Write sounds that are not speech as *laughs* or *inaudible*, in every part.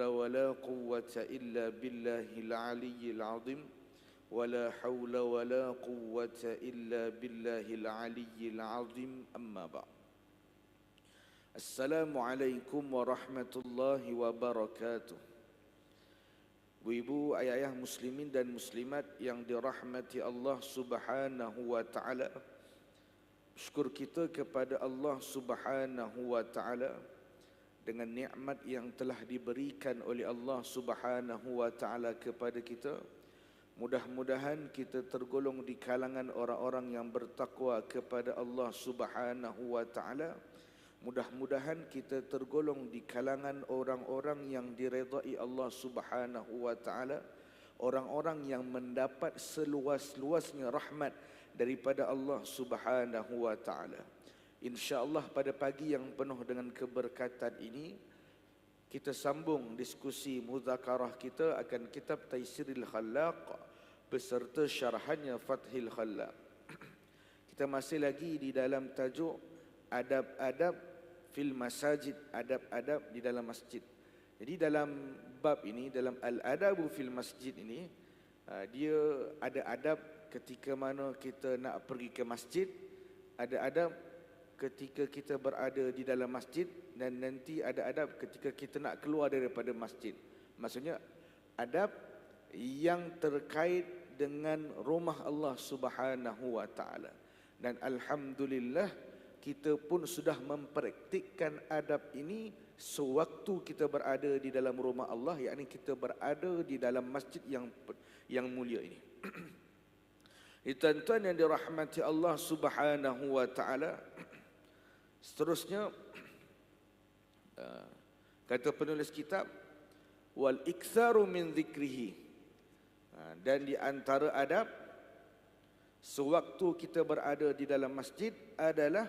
حول ولا قوة إلا بالله العلي العظيم ولا حول ولا قوة إلا بالله العلي العظيم أما بعد السلام عليكم ورحمة الله وبركاته Ibu-ibu, ayah-ayah muslimin dan muslimat yang dirahmati Allah Subhanahu wa taala. Syukur kita kepada Allah Subhanahu wa taala dengan nikmat yang telah diberikan oleh Allah Subhanahu wa taala kepada kita. Mudah-mudahan kita tergolong di kalangan orang-orang yang bertakwa kepada Allah Subhanahu wa taala. Mudah-mudahan kita tergolong di kalangan orang-orang yang diredai Allah Subhanahu wa taala, orang-orang yang mendapat seluas-luasnya rahmat daripada Allah Subhanahu wa taala. Insya-Allah pada pagi yang penuh dengan keberkatan ini kita sambung diskusi muzakarah kita akan kitab Taisiril Khallaq beserta syarahannya Fathil Khallaq. *clears throat* Kita masih lagi di dalam tajuk adab-adab fil masajid adab-adab di dalam masjid. Jadi dalam bab ini dalam al-adabu fil masjid ini uh, dia ada adab ketika mana kita nak pergi ke masjid, ada adab ketika kita berada di dalam masjid dan nanti ada adab ketika kita nak keluar daripada masjid. Maksudnya adab yang terkait dengan rumah Allah Subhanahu wa taala. Dan alhamdulillah kita pun sudah mempraktikkan adab ini sewaktu kita berada di dalam rumah Allah yakni kita berada di dalam masjid yang yang mulia ini. *clears throat* Tuan-tuan yang dirahmati Allah Subhanahu wa taala. *clears throat* Seterusnya *clears throat* uh, kata penulis kitab wal iktsaru min dzikrihi. Uh, dan di antara adab sewaktu kita berada di dalam masjid adalah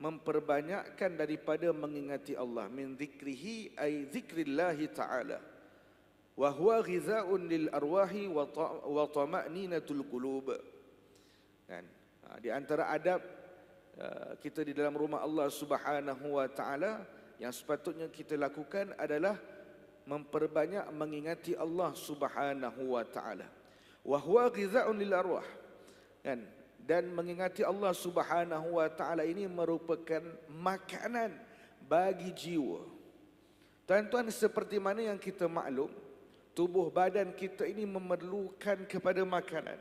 memperbanyakkan daripada mengingati Allah. Min zikrihi ay zikrillah taala. Wa huwa ghizaun lil arwahi wa tama'ninatul qulub. Kan di antara adab kita di dalam rumah Allah Subhanahu wa taala yang sepatutnya kita lakukan adalah memperbanyak mengingati Allah Subhanahu wa taala wa huwa ghizaun lil arwah kan dan mengingati Allah Subhanahu wa taala ini merupakan makanan bagi jiwa. Tuan-tuan seperti mana yang kita maklum, tubuh badan kita ini memerlukan kepada makanan.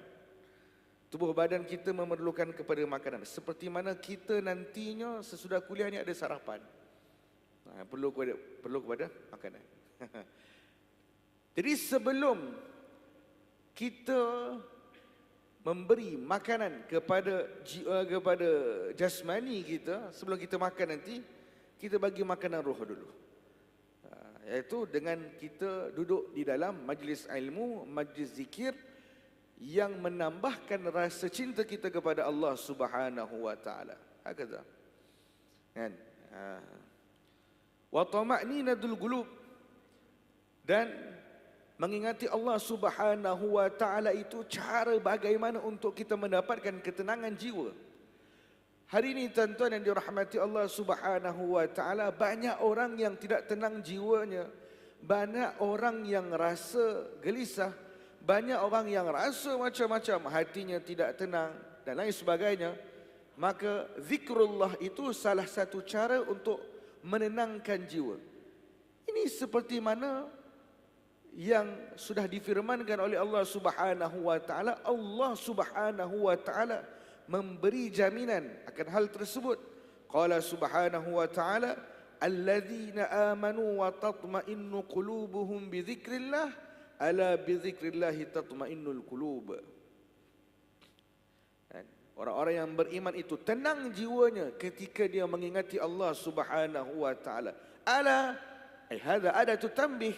Tubuh badan kita memerlukan kepada makanan. Seperti mana kita nantinya sesudah kuliah ni ada sarapan. Ha, perlu kepada perlu kepada makanan. *laughs* Jadi sebelum kita memberi makanan kepada uh, kepada jasmani kita sebelum kita makan nanti kita bagi makanan roh dulu uh, iaitu dengan kita duduk di dalam majlis ilmu majlis zikir yang menambahkan rasa cinta kita kepada Allah Subhanahu wa taala. Hakata kan? Uh, wa tama'ninatul qulub. Dan Mengingati Allah Subhanahu wa taala itu cara bagaimana untuk kita mendapatkan ketenangan jiwa. Hari ini tuan-tuan yang dirahmati Allah Subhanahu wa taala banyak orang yang tidak tenang jiwanya. Banyak orang yang rasa gelisah, banyak orang yang rasa macam-macam hatinya tidak tenang dan lain sebagainya. Maka zikrullah itu salah satu cara untuk menenangkan jiwa. Ini seperti mana yang sudah difirmankan oleh Allah Subhanahu wa taala Allah Subhanahu wa taala memberi jaminan akan hal tersebut qala subhanahu wa taala alladzina amanu wa tatma'innu qulubuhum bi dzikrillah ala bi dzikrillah tatma'innul qulub kan? Orang-orang yang beriman itu tenang jiwanya ketika dia mengingati Allah Subhanahu wa taala. Ala ai hada adatu tanbih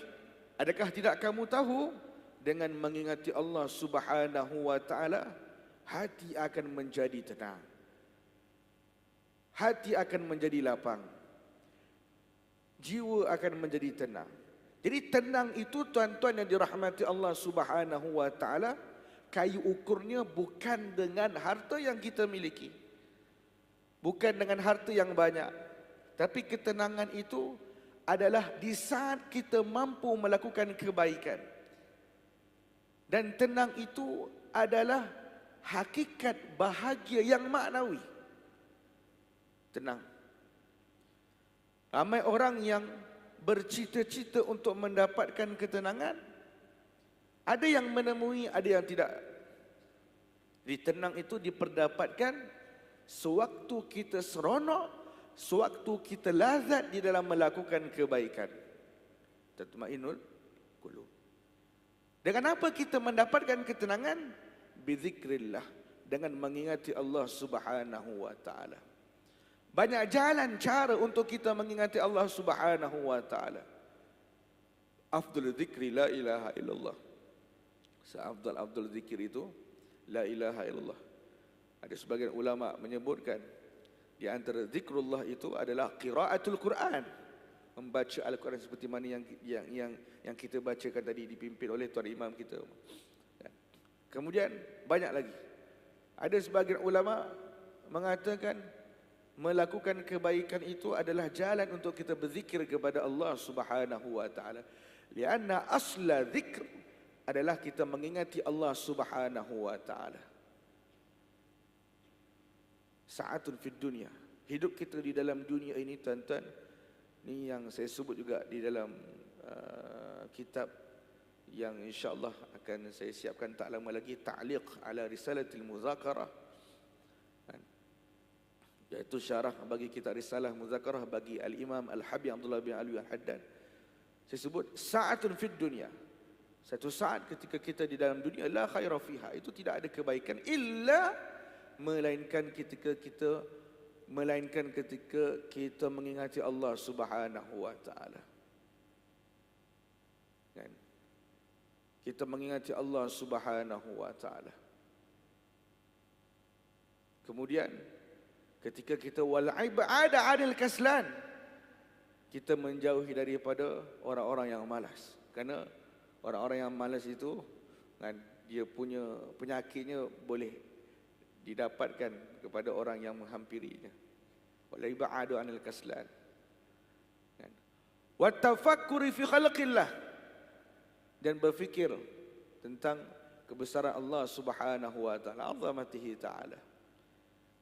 Adakah tidak kamu tahu dengan mengingati Allah Subhanahu wa taala hati akan menjadi tenang. Hati akan menjadi lapang. Jiwa akan menjadi tenang. Jadi tenang itu tuan-tuan yang dirahmati Allah Subhanahu wa taala kayu ukurnya bukan dengan harta yang kita miliki. Bukan dengan harta yang banyak. Tapi ketenangan itu adalah di saat kita mampu melakukan kebaikan. Dan tenang itu adalah hakikat bahagia yang maknawi. Tenang. Ramai orang yang bercita-cita untuk mendapatkan ketenangan. Ada yang menemui, ada yang tidak. Di tenang itu diperdapatkan sewaktu kita seronok, sewaktu kita lazat di dalam melakukan kebaikan. Tatmainul qulub. Dengan apa kita mendapatkan ketenangan? Bizikrillah. Dengan mengingati Allah subhanahu wa ta'ala. Banyak jalan cara untuk kita mengingati Allah subhanahu wa ta'ala. Afdul zikri la ilaha illallah. Seafdal afdal zikir itu la ilaha illallah. Ada sebagian ulama menyebutkan di antara zikrullah itu adalah qiraatul Quran membaca Al-Quran seperti mana yang yang yang yang kita bacakan tadi dipimpin oleh tuan imam kita. Ya. Kemudian banyak lagi. Ada sebagian ulama mengatakan melakukan kebaikan itu adalah jalan untuk kita berzikir kepada Allah Subhanahu wa taala. Lianna asla zikr adalah kita mengingati Allah Subhanahu wa taala. Sa'atun fid dunya. Hidup kita di dalam dunia ini tuan-tuan ini yang saya sebut juga di dalam uh, kitab yang insya-Allah akan saya siapkan tak lama lagi ta'liq ala risalatil muzakarah? Iaitu syarah bagi kita risalah muzakarah bagi al-Imam Al-Habib Abdullah bin Ali Al-Haddad. Saya sebut sa'atun fid dunya. Satu saat ketika kita di dalam dunia la khaira fiha itu tidak ada kebaikan illa melainkan ketika kita melainkan ketika kita mengingati Allah Subhanahu wa taala. Kan? Kita mengingati Allah Subhanahu wa taala. Kemudian ketika kita wal ibada adil kaslan kita menjauhi daripada orang-orang yang malas. Kerana orang-orang yang malas itu kan dia punya penyakitnya boleh didapatkan kepada orang yang menghampirinya. Wala ibadu anil kaslan. Kan? Wa tafakkuri fi khalqillah dan berfikir tentang kebesaran Allah Subhanahu wa taala, azamatihi taala.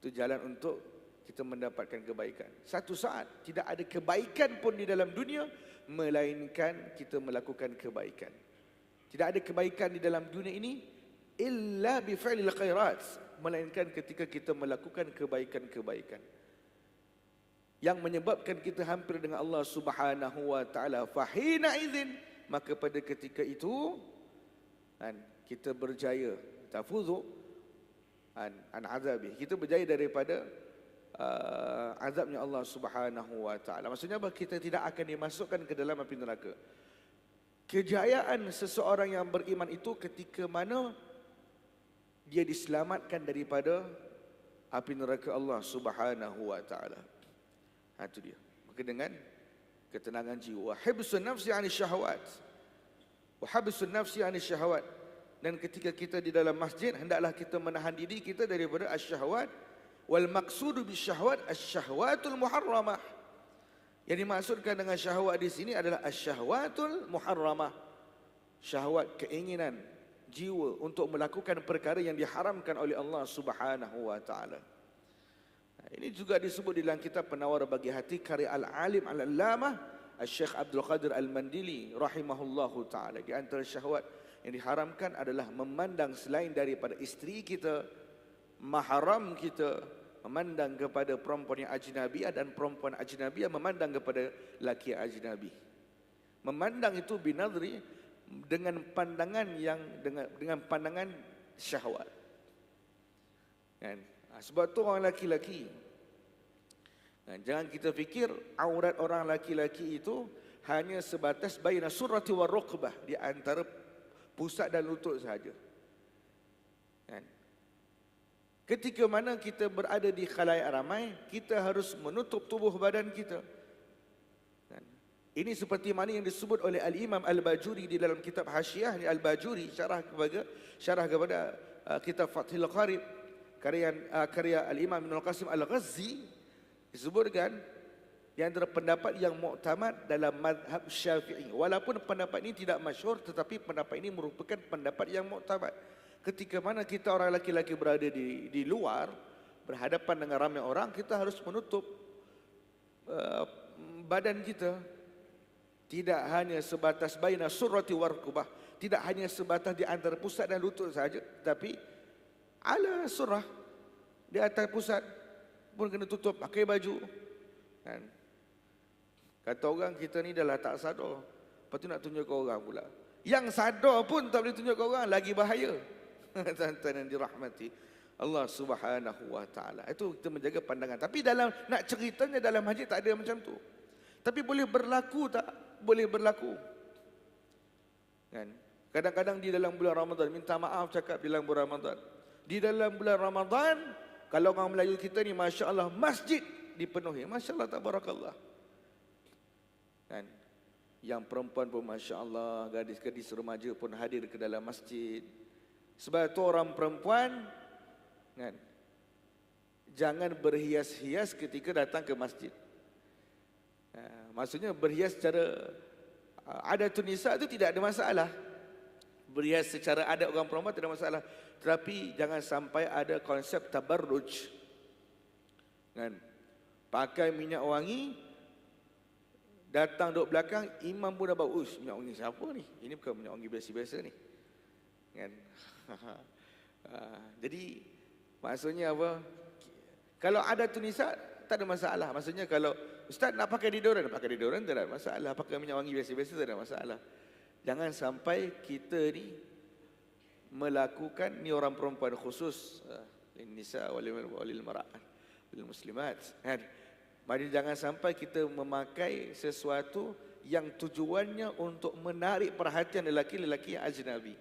Itu jalan untuk kita mendapatkan kebaikan. Satu saat tidak ada kebaikan pun di dalam dunia melainkan kita melakukan kebaikan. Tidak ada kebaikan di dalam dunia ini illa bi fi'lil khairat melainkan ketika kita melakukan kebaikan-kebaikan yang menyebabkan kita hampir dengan Allah Subhanahu wa taala fahina idzin maka pada ketika itu kan kita berjaya tafuzu an an azabi kita berjaya daripada uh, azabnya Allah Subhanahu wa taala maksudnya apa kita tidak akan dimasukkan ke dalam api neraka kejayaan seseorang yang beriman itu ketika mana dia diselamatkan daripada api neraka Allah Subhanahu wa taala. Ha itu dia. Maka dengan ketenangan jiwa, habsun nafsi 'ani syahwat. Wa habsun nafsi 'ani syahwat. Dan ketika kita di dalam masjid hendaklah kita menahan diri kita daripada asyahwat wal maqsudu bisyahwat asyahwatul muharramah. Yang dimaksudkan dengan syahwat di sini adalah asyahwatul muharramah. Syahwat keinginan jiwa untuk melakukan perkara yang diharamkan oleh Allah Subhanahu wa taala. Ini juga disebut dalam kitab Penawar bagi Hati karya Al-Alim Al-Allamah Al-Syekh Abdul Qadir Al-Mandili rahimahullahu taala. Di antara syahwat yang diharamkan adalah memandang selain daripada isteri kita, mahram kita, memandang kepada perempuan yang ajnabi dan perempuan ajnabi memandang kepada laki ajnabi. Memandang itu binadri dengan pandangan yang dengan dengan pandangan syahwat. Kan? Ha, sebab tu orang laki-laki. Kan? Jangan kita fikir aurat orang laki-laki itu hanya sebatas baina surati wa rukbah di antara pusat dan lutut saja. Kan? Ketika mana kita berada di khalayak ramai, kita harus menutup tubuh badan kita. Ini seperti mana yang disebut oleh Al-Imam Al-Bajuri di dalam kitab Hasyiah Al-Bajuri syarah kepada syarah kepada uh, kitab Fathul Qarib karya uh, karya Al-Imam Ibn Al-Qasim Al-Ghazzi disebutkan Yang antara pendapat yang muktamad dalam madhab syafi'i. Walaupun pendapat ini tidak masyhur tetapi pendapat ini merupakan pendapat yang muktamad. Ketika mana kita orang laki-laki berada di di luar, berhadapan dengan ramai orang, kita harus menutup uh, badan kita. Tidak hanya sebatas baina surati warkubah. Tidak hanya sebatas di antara pusat dan lutut saja. Tapi ala surah. Di atas pusat pun kena tutup pakai baju. Kan? Kata orang kita ni dah lah tak sadar. Lepas tu nak tunjuk ke orang pula. Yang sadar pun tak boleh tunjuk ke orang. Lagi bahaya. *laughs* Tuan-tuan yang dirahmati. Allah subhanahu wa ta'ala. Itu kita menjaga pandangan. Tapi dalam nak ceritanya dalam haji tak ada macam tu. Tapi boleh berlaku tak? Boleh berlaku. Kan? Kadang-kadang di dalam bulan Ramadan. Minta maaf cakap di dalam bulan Ramadan. Di dalam bulan Ramadan. Kalau orang Melayu kita ni Masya Allah masjid dipenuhi. Masya Allah tak barakallah kan yang perempuan pun masya Allah gadis-gadis remaja pun hadir ke dalam masjid sebab itu orang perempuan kan jangan berhias-hias ketika datang ke masjid ha, maksudnya berhias secara ada tunisa itu tidak ada masalah berhias secara adat orang perempuan tidak ada masalah tetapi jangan sampai ada konsep tabarruj kan pakai minyak wangi Datang duduk belakang, imam pun dah bau. Minyak wangi siapa ni? Ini bukan minyak wangi biasa-biasa ni. Kan? *laughs* Ah, jadi, maksudnya apa? Kalau ada tulisan, tak ada masalah. Maksudnya kalau Ustaz nak pakai deodorant, pakai deodorant tak ada masalah. Pakai minyak wangi biasa-biasa tak ada masalah. Jangan sampai kita ni melakukan ni orang perempuan khusus. Uh, nisa walil mar'ah. Walil muslimat. Kan? Mari jangan sampai kita memakai sesuatu yang tujuannya untuk menarik perhatian lelaki-lelaki ajnabi.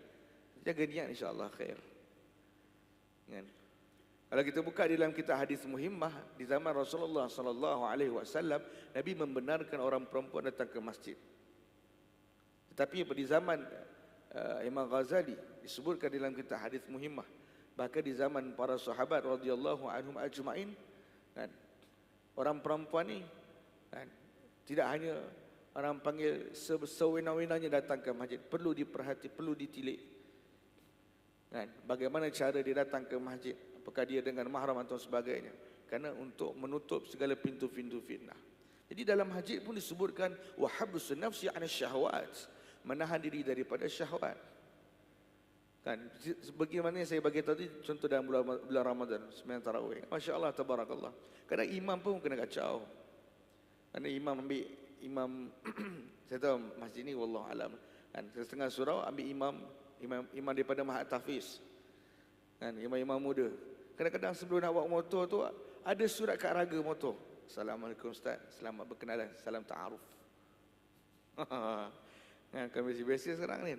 Jaga niat insya-Allah khair. Kan? Kalau kita buka di dalam kitab hadis muhimmah di zaman Rasulullah sallallahu alaihi wasallam, Nabi membenarkan orang perempuan datang ke masjid. Tetapi di zaman uh, Imam Ghazali disebutkan di dalam kitab hadis muhimmah, bahkan di zaman para sahabat radhiyallahu anhum ajma'in kan orang perempuan ni kan, tidak hanya orang panggil sewena-wenanya datang ke masjid perlu diperhati perlu ditilik kan? Bagaimana cara dia datang ke masjid? Apakah dia dengan mahram atau sebagainya? Karena untuk menutup segala pintu-pintu fitnah. Jadi dalam haji pun disebutkan wahabus nafsi an syahwat. Menahan diri daripada syahwat. Kan? Sebagaimana yang saya bagi tadi contoh dalam bulan, bulan Ramadan sembahyang tarawih. masya-Allah tabarakallah. Kadang imam pun kena kacau. Kerana imam ambil imam *clears throat* saya tahu masjid ni wallahu alam. Kan? Setengah surau ambil imam imam imam daripada Mahat Tafiz kan imam-imam muda kadang-kadang sebelum nak bawa motor tu ada surat kat raga motor Assalamualaikum Ustaz selamat berkenalan salam ta'aruf *laughs* kan kami biasa sekarang ni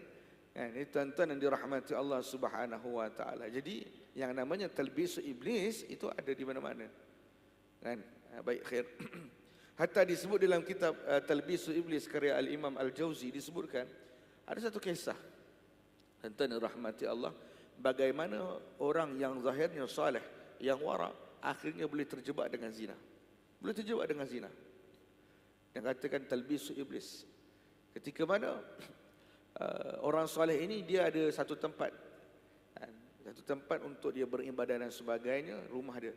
Kan, ini tuan-tuan yang dirahmati Allah Subhanahu wa taala. Jadi yang namanya talbis iblis itu ada di mana-mana. Kan? Ha, baik khair. *clears throat* Hatta disebut dalam kitab uh, Talbis Iblis karya Al-Imam Al-Jauzi disebutkan ada satu kisah tuan-tuan dirahmati Allah bagaimana orang yang zahirnya saleh, yang wara akhirnya boleh terjebak dengan zina. Boleh terjebak dengan zina. Yang katakan talbis iblis. Ketika mana *clears throat* uh, orang soleh ini dia ada satu tempat kan? satu tempat untuk dia beribadah dan sebagainya rumah dia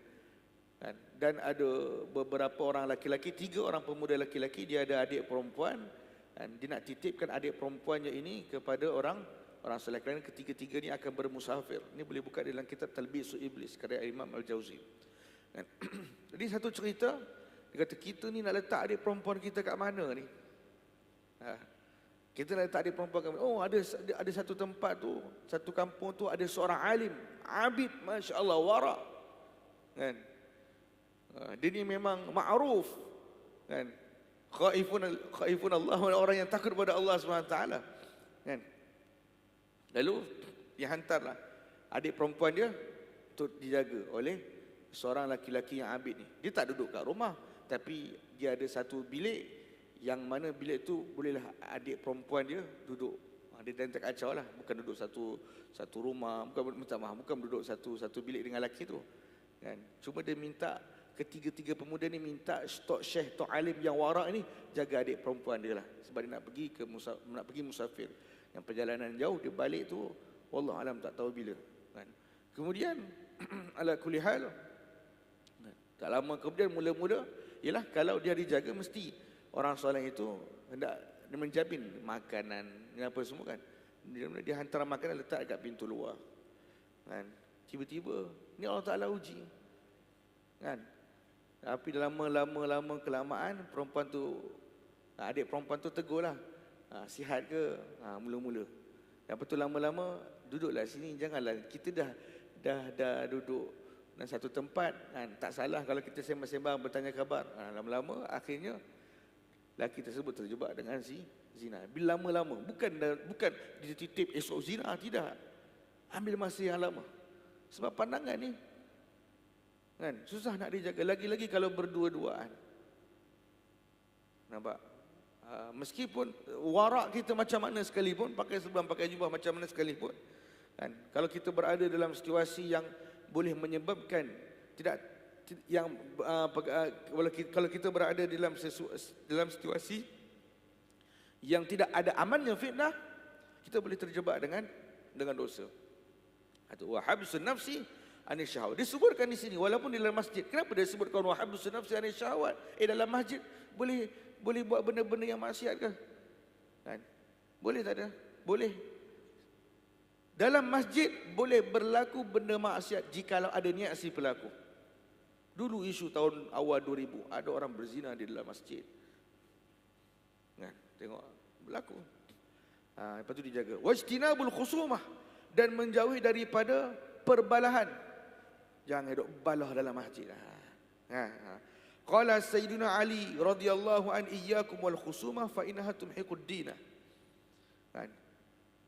kan? dan ada beberapa orang laki-laki tiga orang pemuda laki-laki dia ada adik perempuan kan? dia nak titipkan adik perempuannya ini kepada orang orang soleh kerana ketiga-tiga akan bermusafir ini boleh buka dalam kitab Talbisu Iblis karya Imam Al-Jauzi kan? *clears throat* jadi satu cerita dia kata kita ni nak letak adik perempuan kita kat mana ni ha. Kita nak tak ada perempuan kami. Oh ada ada satu tempat tu, satu kampung tu ada seorang alim, abid masya-Allah wara. Kan? Ha, dia ni memang ma'ruf. Kan? Khaifun khaifun Allah orang yang takut kepada Allah Subhanahu taala. Kan? Lalu dihantarlah adik perempuan dia untuk dijaga oleh seorang laki-laki yang abid ni. Dia tak duduk kat rumah tapi dia ada satu bilik yang mana bilik tu bolehlah adik perempuan dia duduk ha, dia tak kacau lah bukan duduk satu satu rumah bukan minta maaf bukan duduk satu satu bilik dengan lelaki tu kan cuma dia minta ketiga-tiga pemuda ni minta Tok Syekh, Tok Alim yang warak ni jaga adik perempuan dia lah. Sebab dia nak pergi ke musa, nak pergi musafir. Yang perjalanan jauh dia balik tu wallah alam tak tahu bila. Kan. Kemudian *clears throat* ala kulli hal tak lama kemudian mula-mula ialah kalau dia dijaga mesti orang soleh itu hendak menjamin makanan apa semua kan. Dia, dia hantar makanan letak dekat pintu luar. Kan. Tiba-tiba ni Allah Taala uji. Kan? Tapi lama-lama lama kelamaan perempuan tu adik perempuan tu tegurlah. Ha, sihat ke? Ha, mula-mula. Lepas tu lama-lama duduklah sini janganlah. Kita dah dah dah duduk dalam satu tempat kan tak salah kalau kita sembang-sembang bertanya khabar. Ha, lama-lama akhirnya laki tersebut terjebak dengan si zina. Bila lama-lama bukan bukan dititip esok zina tidak. Ambil masa yang lama. Sebab pandangan ni kan susah nak dijaga. Lagi-lagi kalau berdua-duaan. Nampak uh, meskipun warak kita macam mana sekalipun pakai sebelum pakai jubah macam mana sekalipun kan kalau kita berada dalam situasi yang boleh menyebabkan tidak yang uh, kalau kita berada dalam sesu, dalam situasi yang tidak ada amannya fitnah kita boleh terjebak dengan dengan dosa atau wahabsun nafsi anis syahwat. Disebutkan di sini walaupun di dalam masjid. Kenapa dia sebutkan wahabsun nafsi anis syahwat? Eh dalam masjid boleh boleh buat benda-benda yang maksiat ke? Kan? Boleh tak ada? Boleh. Dalam masjid boleh berlaku benda maksiat jika ada niat si pelaku. Dulu isu tahun awal 2000 ada orang berzina di dalam masjid. Kan? Tengok berlaku. Ha, lepas tu dijaga. Wajtinabul khusumah dan menjauhi daripada perbalahan. Jangan duk balah dalam masjid. Ha. Ha. Ha. Qala Sayyidina Ali radhiyallahu an iyyakum wal khusumah fa innaha tumhiqud din. Kan?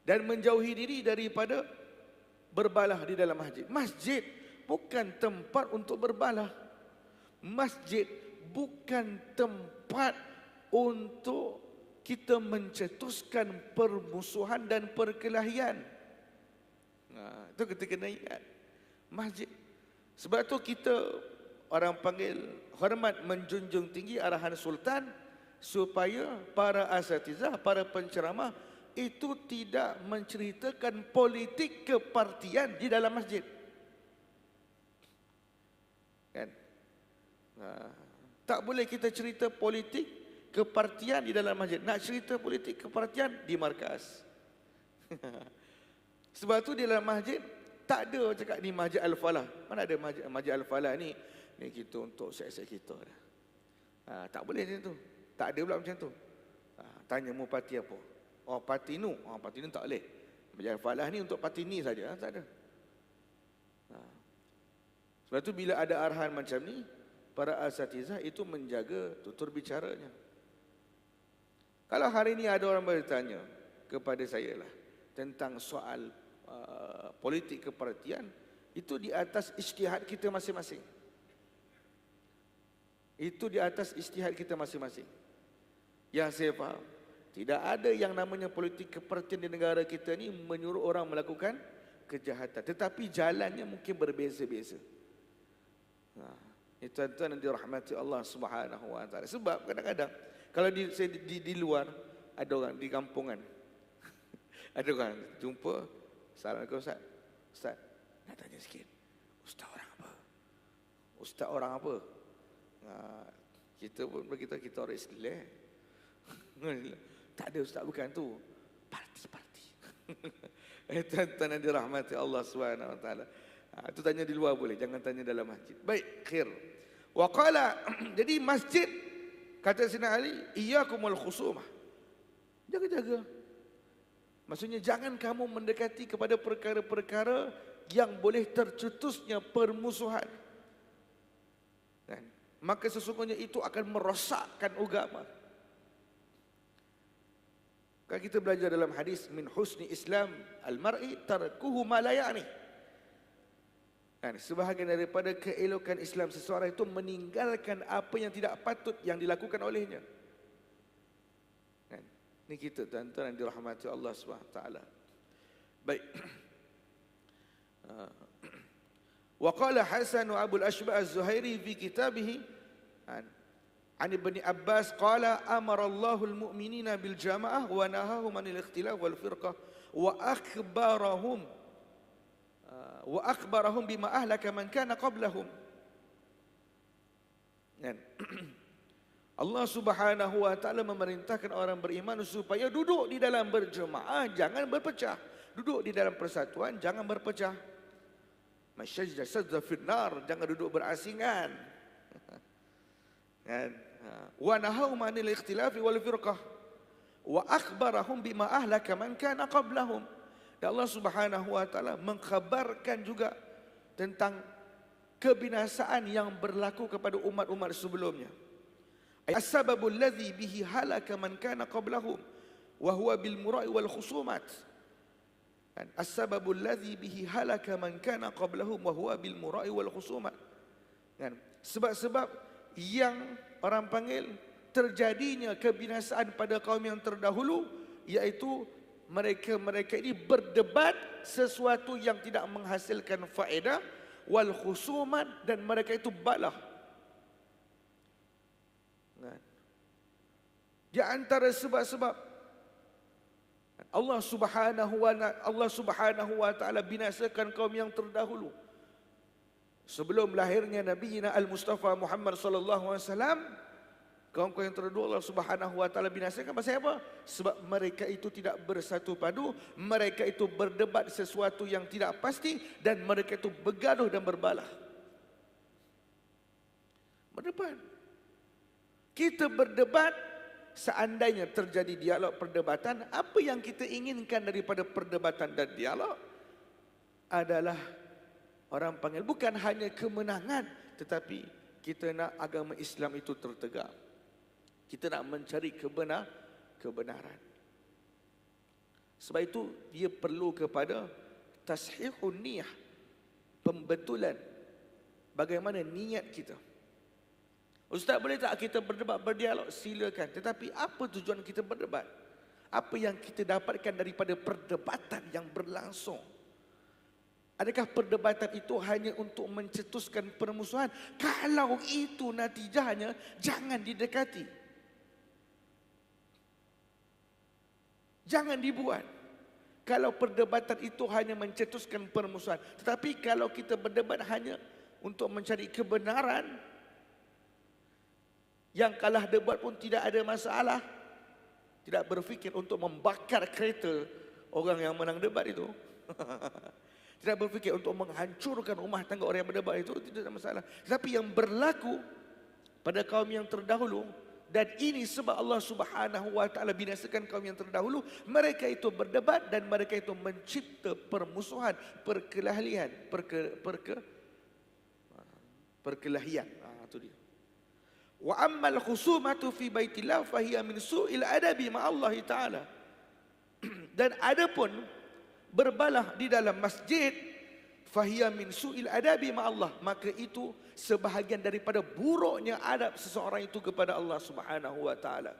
Dan menjauhi diri daripada berbalah di dalam masjid. Masjid bukan tempat untuk berbalah. Masjid bukan tempat untuk kita mencetuskan permusuhan dan perkelahian. Nah, itu kita kena ingat. Masjid. Sebab tu kita orang panggil hormat menjunjung tinggi arahan sultan supaya para asatizah, para penceramah itu tidak menceritakan politik kepartian di dalam masjid. Kan? Nah, tak boleh kita cerita politik kepartian di dalam masjid. Nak cerita politik kepartian di markas. *laughs* Sebab tu di dalam masjid tak ada cakap ni Masjid Al-Falah. Mana ada Masjid, Masjid Al-Falah ni? Ni kita untuk set-set kita. Ha, tak boleh macam tu. Tak ada pula macam tu. Ha, tanya mu parti apa? Oh parti nu. Oh parti nu tak boleh. Masjid Al-Falah ni untuk parti ni saja. Ha, tak ada. Ha. Sebab tu bila ada arahan macam ni, para asatizah itu menjaga tutur bicaranya. Kalau hari ini ada orang bertanya kepada saya lah tentang soal Uh, politik kepartian itu di atas ijtihad kita masing-masing. Itu di atas ijtihad kita masing-masing. Yang saya faham, tidak ada yang namanya politik kepartian di negara kita ni menyuruh orang melakukan kejahatan. Tetapi jalannya mungkin berbeza-beza. Nah, itu tuan-tuan yang dirahmati Allah Subhanahu Wa Taala. Sebab kadang-kadang kalau di, saya di, di, di luar ada orang di kampungan, *laughs* ada orang jumpa Assalamualaikum Ustaz. Ustaz, nak tanya sikit. Ustaz orang apa? Ustaz orang apa? Ha, kita pun berkata kita orang Islam. *laughs* tak ada Ustaz bukan tu. Parti-parti. *laughs* eh, tuan-tuan yang dirahmati Allah SWT. Ha, itu tanya di luar boleh. Jangan tanya dalam masjid. Baik, khair. Wa qala, *clears throat* jadi masjid, kata Sina Ali, iyakumul khusumah. Jaga-jaga. Maksudnya jangan kamu mendekati kepada perkara-perkara yang boleh tercetusnya permusuhan. Kan? Maka sesungguhnya itu akan merosakkan agama. Kalau kita belajar dalam hadis min husni Islam al-mar'i tarkuhu ma la ya'ni. Kan sebahagian daripada keelokan Islam seseorang itu meninggalkan apa yang tidak patut yang dilakukan olehnya. Ini kita tuan-tuan yang dirahmati Allah SWT. Baik. *clears throat* Wa qala Hasan Abu al-Ashba' az-Zuhairi fi kitabih an Ibn Abbas qala amara Allahu al-mu'minina bil jama'ah wa nahahum anil ikhtilaf wal firqah wa akhbarahum wa akhbarahum bima ahlaka man kana qablahum. Dan Allah Subhanahu wa taala memerintahkan orang beriman supaya duduk di dalam berjemaah jangan berpecah. Duduk di dalam persatuan jangan berpecah masyajja sadza finnar. Jangan duduk berasingan. *laughs* Kan? Wa nahau manil ikhtilaf wal firqah. Wa akhbarahum bima ahlaka man kana qablahum. Dan Allah Subhanahu wa taala mengkhabarkan juga tentang kebinasaan yang berlaku kepada umat-umat sebelumnya. As-sababul ladzi bihi halaka man kana qablahum wa huwa bil mura'i wal khusumat. As-sababul ladzi bihi halaka man kana qablahum wa huwa bil mura'i wal khusumat. Kan? Sebab-sebab yang orang panggil terjadinya kebinasaan pada kaum yang terdahulu iaitu mereka-mereka ini berdebat sesuatu yang tidak menghasilkan faedah wal khusumat dan mereka itu balah Di antara sebab-sebab Allah Subhanahu wa Allah Subhanahu wa taala binasakan kaum yang terdahulu. Sebelum lahirnya Nabi Al Mustafa Muhammad sallallahu alaihi wasallam, kaum-kaum yang terdahulu Allah Subhanahu wa taala binasakan pasal apa? Sebab mereka itu tidak bersatu padu, mereka itu berdebat sesuatu yang tidak pasti dan mereka itu bergaduh dan berbalah. Berdebat. Kita berdebat seandainya terjadi dialog perdebatan, apa yang kita inginkan daripada perdebatan dan dialog adalah orang panggil bukan hanya kemenangan tetapi kita nak agama Islam itu tertegak. Kita nak mencari kebenar kebenaran. Sebab itu dia perlu kepada tashihun niyah pembetulan bagaimana niat kita. Ustaz boleh tak kita berdebat berdialog? Silakan. Tetapi apa tujuan kita berdebat? Apa yang kita dapatkan daripada perdebatan yang berlangsung? Adakah perdebatan itu hanya untuk mencetuskan permusuhan? Kalau itu natijahnya, jangan didekati. Jangan dibuat. Kalau perdebatan itu hanya mencetuskan permusuhan. Tetapi kalau kita berdebat hanya untuk mencari kebenaran, yang kalah debat pun tidak ada masalah. Tidak berfikir untuk membakar kereta orang yang menang debat itu. *laughs* tidak berfikir untuk menghancurkan rumah tangga orang yang berdebat itu. Tidak ada masalah. Tapi yang berlaku pada kaum yang terdahulu. Dan ini sebab Allah subhanahu wa ta'ala binasakan kaum yang terdahulu. Mereka itu berdebat dan mereka itu mencipta permusuhan, perkelahian, perke, perke, perkelahian. Wa ammal khusumatu fi baitillah fahiya min su'il adabi ma Allah taala. *clears throat* Dan adapun berbalah di dalam masjid fahiya min su'il adabi ma Allah, maka itu sebahagian daripada buruknya adab seseorang itu kepada Allah Subhanahu wa taala.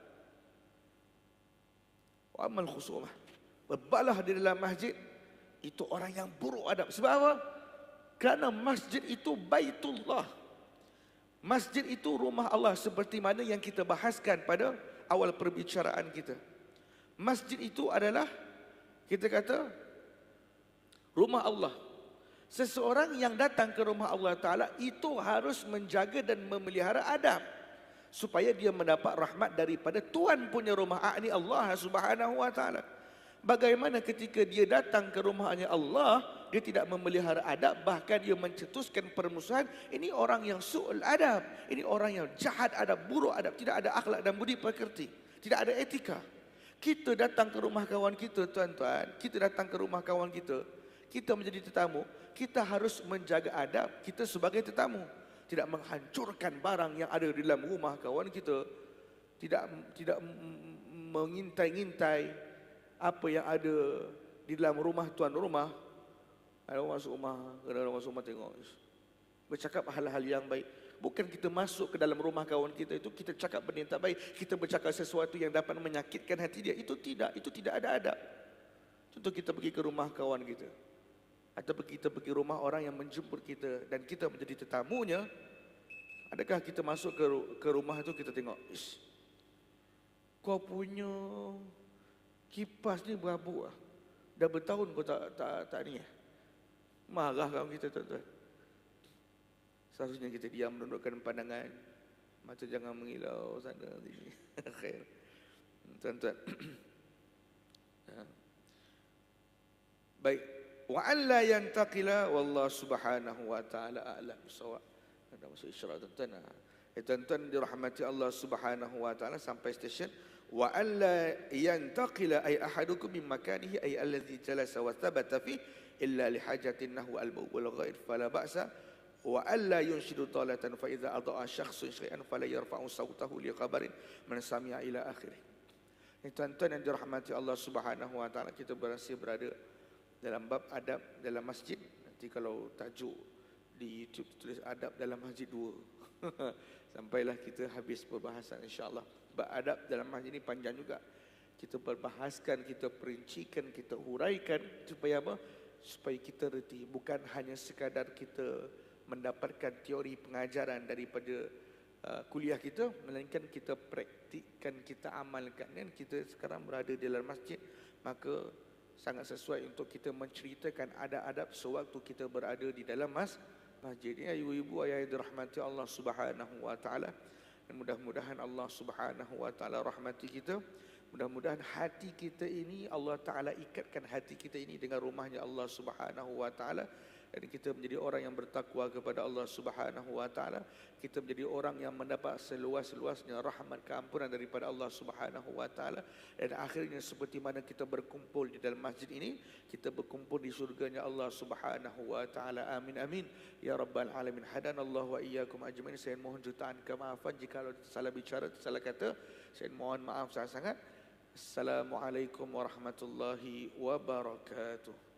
Wa ammal khusumah berbalah di dalam masjid itu orang yang buruk adab. Sebab apa? Karena masjid itu baitullah. Masjid itu rumah Allah seperti mana yang kita bahaskan pada awal perbicaraan kita. Masjid itu adalah kita kata rumah Allah. Seseorang yang datang ke rumah Allah Taala itu harus menjaga dan memelihara adab supaya dia mendapat rahmat daripada Tuhan punya rumah ini Allah Subhanahu Wa Taala. Bagaimana ketika dia datang ke rumahnya Allah, dia tidak memelihara adab, bahkan dia mencetuskan permusuhan. Ini orang yang su'ul adab. Ini orang yang jahat adab, buruk adab. Tidak ada akhlak dan budi pekerti. Tidak ada etika. Kita datang ke rumah kawan kita, tuan-tuan. Kita datang ke rumah kawan kita. Kita menjadi tetamu. Kita harus menjaga adab kita sebagai tetamu. Tidak menghancurkan barang yang ada di dalam rumah kawan kita. Tidak tidak mengintai-ngintai apa yang ada di dalam rumah tuan rumah ada orang masuk rumah kena orang masuk rumah tengok. Bercakap hal-hal yang baik. Bukan kita masuk ke dalam rumah kawan kita itu kita cakap benda yang tak baik kita bercakap sesuatu yang dapat menyakitkan hati dia. Itu tidak itu tidak ada adab. Contoh kita pergi ke rumah kawan kita. Atau kita pergi rumah orang yang menjemput kita dan kita menjadi tetamunya, adakah kita masuk ke ke rumah itu kita tengok, Ish, kau punya kipas ni berabuk ah. Dah bertahun kau tak tak tak ni. Eh? Marah kau kita tuan-tuan. Seharusnya kita diam menundukkan pandangan. Mata jangan mengilau sana sini. *laughs* Khair. Tuan-tuan. *clears throat* Ya. Baik. Wa alla yantaqila wallahu subhanahu wa ta'ala a'lam bisawab. Ada masuk isyarat tuan-tuan. Eh, tuan-tuan dirahmati Allah subhanahu wa ta'ala sampai stesen. Wa alla yantaqila ay ahadukum min makanihi ay alladhi jalasa wa thabata fi illa li hajatin nahu al wal ghair. Fala ba'sa. Wa alla yunshidu talatan fa idza adaa syakhsun syai'an fala yarfa'u sawtahu li khabarin man sami'a ila akhirih. Ini tuan-tuan yang dirahmati Allah Subhanahu wa taala kita berasa berada dalam bab adab dalam masjid. Nanti kalau tajuk di YouTube tulis adab dalam masjid dua *laughs* sampailah kita habis perbahasan insyaallah. Bab adab dalam masjid ini panjang juga. Kita berbahaskan kita perincikan kita huraikan supaya apa? Supaya kita reti. Bukan hanya sekadar kita mendapatkan teori pengajaran daripada uh, kuliah kita melainkan kita praktikkan kita amalkan. Dan kita sekarang berada di dalam masjid maka sangat sesuai untuk kita menceritakan adab-adab sewaktu kita berada di dalam mas ini ibu-ibu ayah dirahmati Allah Subhanahu wa taala. Dan mudah-mudahan Allah Subhanahu wa taala rahmati kita. Mudah-mudahan hati kita ini Allah taala ikatkan hati kita ini dengan rumahnya Allah Subhanahu wa taala dan kita menjadi orang yang bertakwa kepada Allah Subhanahu wa taala. Kita menjadi orang yang mendapat seluas-luasnya rahmat keampunan daripada Allah Subhanahu wa taala. Dan akhirnya seperti mana kita berkumpul di dalam masjid ini kita berkumpul di surganya Allah Subhanahu wa taala. Amin amin. Ya rabbal alamin. Hadanallahu wa iyyakum ajmain. Saya mohon jutaan kemaafan jika ada salah bicara salah kata. Saya mohon maaf sangat-sangat Assalamualaikum warahmatullahi wabarakatuh